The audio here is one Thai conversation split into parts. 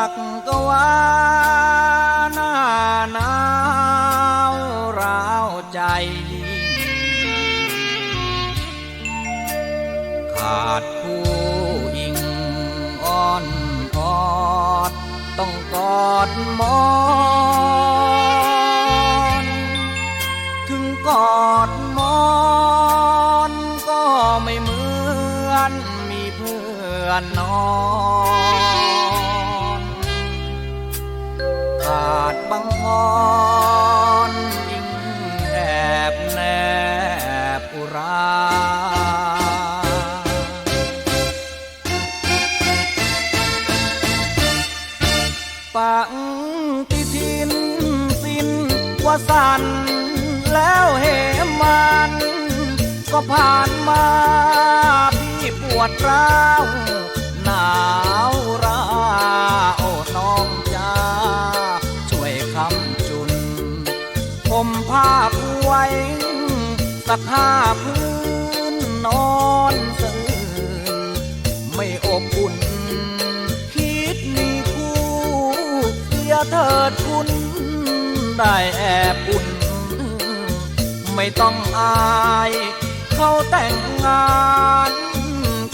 ากก็วานาหนาวร้าวใจขาดผู้อิงอ่อนกอด ต้องกอดมอนถึงกอดมอนก็ไม่เหมือนมีเพื่อนนอนังติทินสิ้นว่าสันแล้วเหมันก็ผ่านมาพี่ปวดร้าวหนาวราโอ้น้องจ้าช่วยคำจุนผมผ้าป่วยสักผ้าพื้ เถิดคุณได้แอบอุ่น ไม่ต้องอาย เขาแต่งงาน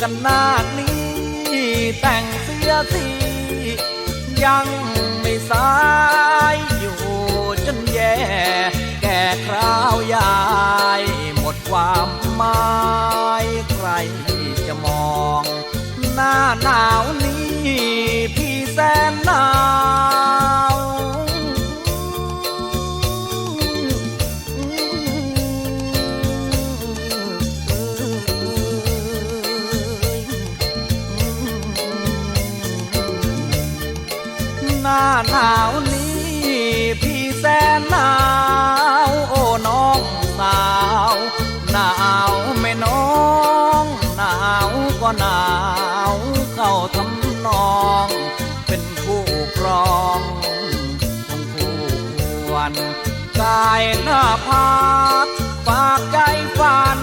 กันนาดนี้ แต่งเสียสิยังไม่สายอยู่จนแย่แก่คราวยาย หมดความหมายใครจะมอง หน้าหนาวนี้ หนาวนี้พี่แสนหนาวโอ้น้องสาวหนาวไม่น้องหนาวก็หนาวเข้าทำนอง เป็นคู่ครองคงคู่ควรกายหน้าพากฝากใจฝัน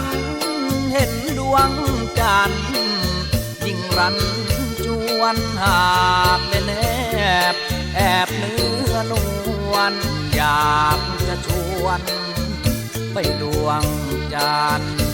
เห็นดวงจันทร์ยิ่งรันจวนหากเป็นแอบแอบเอน วนอยากจะชวน ไปดวงจันทร์